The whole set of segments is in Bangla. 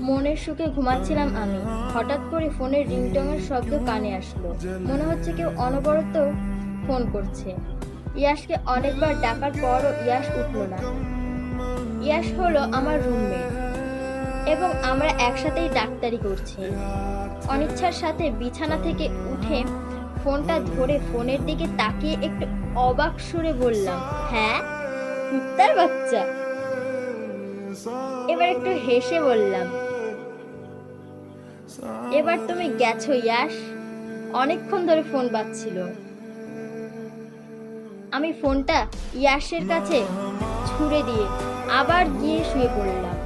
মনের সুখে ঘুমাচ্ছিলাম আমি। হঠাৎ করে ফোনের রিংটংয়ের শব্দ কানে আসলো। মনে হচ্ছে কেউ অনবরত ফোন করছে। ইয়াসকে অনেকবার ডাকার পরও ইয়াস উঠল না। ইয়াস হলো আমার রুমমেট এবং আমরা একসাথেই ডাক্তারি করছি। অনিচ্ছার সাথে বিছানা থেকে উঠে ফোনটা ধরে ফোনের দিকে তাকিয়ে একটু অবাক সুরে বললাম হ্যাঁ কুত্তার বাচ্চা? এবার একটু হেসে বললাম এবার তুমি গেছো ইয়াস অনেকক্ষণ ধরে ফোন বাজছিল। আমি ফোনটা ইয়াসের কাছে ছুঁড়ে দিয়ে আবার গিয়ে শুয়ে পড়লাম।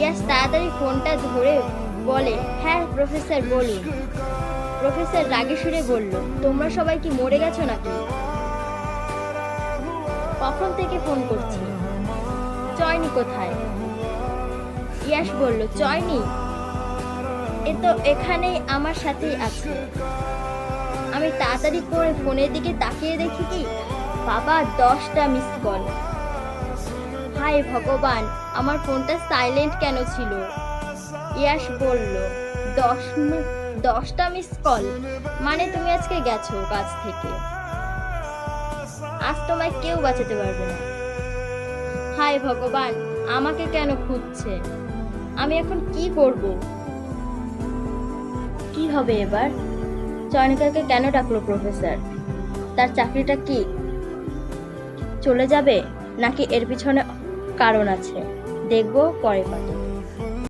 ইয়াস তাড়াতাড়ি ফোনটা ধরে বলে হ্যাঁ প্রফেসর, বলুন। প্রফেসর রাগে সুরে বলল, তোমরা সবাই কি মরে গেছো নাকি? কখন থেকে ফোন করছি? চয়নি কোথায়? ইয়াস বলল, চয়নি? এ তো এখানেই আমার সাথেই আছে। আমি তাড়াতাড়ি করে ফোনের দিকে তাকিয়ে দেখি কি, বাবা দশটা মিস কল হায় ভগবান, আমার ফোনটা সাইলেন্ট কেন ছিল? ইয়াস বলল, দশ দশটা মিস কল মানে তুমি আজকে গেছো কাজ থেকে। আজ তোমায় কেউ বাঁচাতে পারবে না। হায় ভগবান, আমাকে কেন খুঁজছে? আমি এখন কি করব? হবে এবার? চয়নিকাকে কেন ডাকলো প্রফেসর? তার চাকরিটা কি? চলে যাবে? নাকি এর পিছনে কারণ আছে? দেখব পরে পাতে